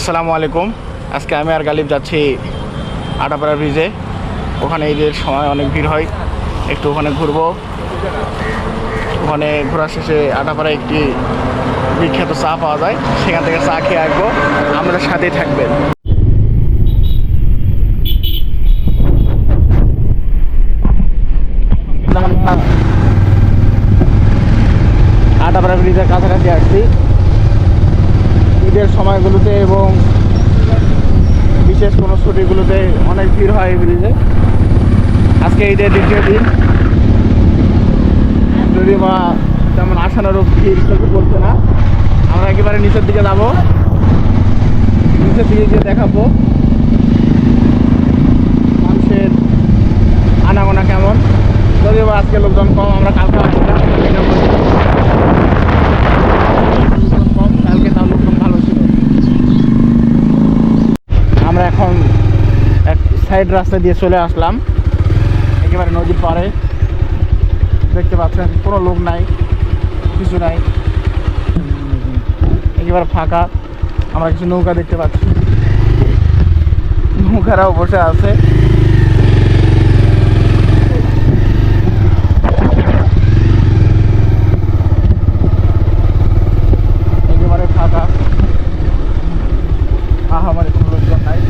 আসসালামু আলাইকুম। আজকে আমি আর গালিব যাচ্ছি আটাপাড়া ব্রিজে। ওখানে ঈদের সময় অনেক ভিড় হয়, একটু ওখানে ঘুরবো। ওখানে ঘোরা শেষে আটাপাড়ায় একটি বিখ্যাত চা পাওয়া যায়, সেখান থেকে চা খেয়ে আসব। আমাদের সাথেই থাকবেন। আটাপাড়া ব্রিজের কাছাকাছি আসছি। ঈদের সময়গুলোতে এবং বিশেষ কোনো ছুটিগুলোতে অনেক ভিড় হয় এই ব্রিজে। আজকে ঈদের দ্বিতীয় দিন। যদি বা তেমন আশানুরূপ ভিড় চোখে পড়ছে না, আমরা একেবারে নিচের দিকে যাব। নিচের দিকে গিয়ে দেখাবো মানুষের আনাগোনা কেমন। যদিও আজকে লোকজন কম, আমরা কালকে আসছিলাম এটা বলছি। লোকজন কম কালকে তাও লোকজন ভালো ছিল আমরা এখন এক সাইড রাস্তা দিয়ে চলে আসলাম। একেবারে নদীর পাড়ে। দেখতে পাচ্ছেন, কোনো লোক নাই, কিছু নাই। একেবারে ফাঁকা। আমরা কিছু নৌকা দেখতে পাচ্ছি। নৌকারাও বসে আছে একেবারে ফাঁকা আহামারি কোনো লোকজন নাই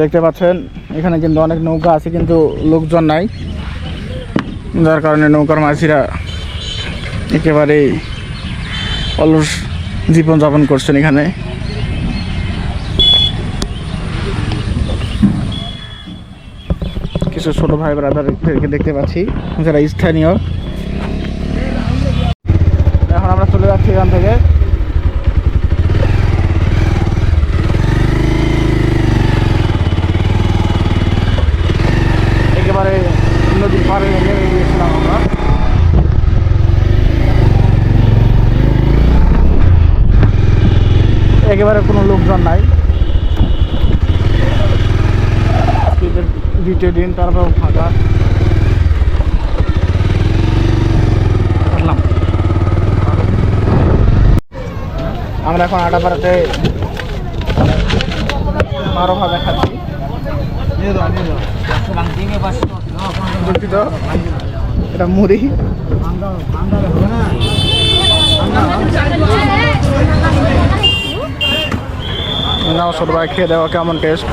দেখতে পাচ্ছেন, এখানে কিন্তু অনেক নৌকা আছে, কিন্তু লোকজন নাই। যার কারণে নৌকার মাঝিরা একেবারেই অলস জীবনযাপন করছেন এখানে। কিছু ছোট ভাই ব্রাদারদেরকে দেখতে পাচ্ছি, যারা স্থানীয়। এখন আমরা চলে যাচ্ছি এখান থেকে একেবারে নদীর পাড়ে নেমে গিয়েছিলাম আমরা একেবারে কোনো লোকজন নাই। দ্বিতীয় দিন, তারপর ফাঁকা। আমরা এখন আটাপাড়াতে বারো ভাবে খাচ্ছি এটা মুড়ি। ছোট ভাই খেয়ে দেওয়া কেমন টেস্ট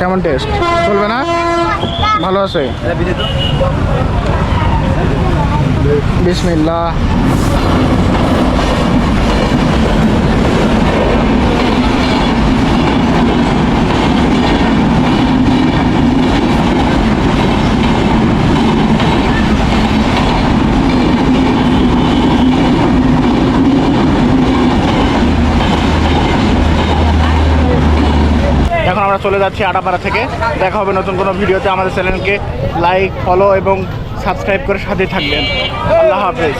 কেমন টেস্ট চলবে না? ভালো আছে? বিসমিল্লাহ এখন আমরা চলে যাচ্ছি আটাপাড়া থেকে। দেখা হবে নতুন কোনো ভিডিওতে। আমাদের চ্যানেলকে লাইক ফলো এবং সাবস্ক্রাইব করে সাথে থাকবেন। আল্লাহ হাফেজ।